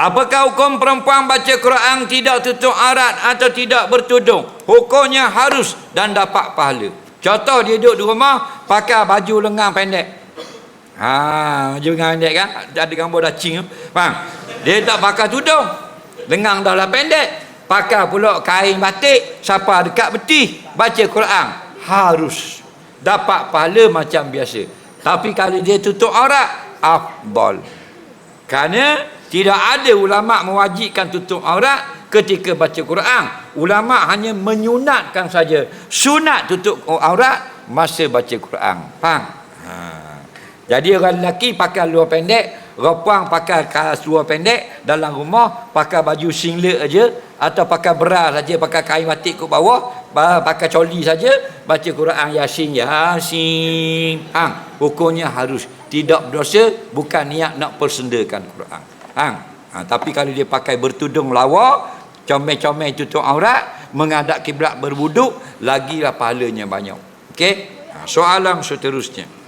Apakah hukum perempuan baca Quran tidak tutup aurat atau tidak bertudung? Hukumnya harus dan dapat pahala. Contoh dia duduk di rumah pakai baju lengan pendek. Ha, baju lengan pendek kan? Ada gambar dacing tu. Faham? Dia tak pakai tudung. Lengan dah lah pendek. Pakai pula kain batik. Siapa dekat betih. Baca Quran. Harus. Dapat pahala macam biasa. Tapi kalau dia tutup aurat. Afdal. Kerana tidak ada ulama mewajibkan tutup aurat ketika baca Quran. Ulama hanya menyunatkan saja. Sunat tutup aurat masa baca Quran. Faham? Ha. Jadi orang lelaki pakai luar pendek, orang puang pakai luar pendek dalam rumah pakai baju singlet aja atau pakai bra saja, pakai kain batik ke bawah, pakai coli saja, baca Quran Yasin Yasin. Hang, hukumnya harus tidak berdosa, bukan niat nak persendakan Quran. Hang. Ha, tapi kalau dia pakai bertudung lawa, comel-comel tutup aurat, menghadap kiblat berwuduk, lagilah pahalanya banyak. Okey? Ha, soalan seterusnya.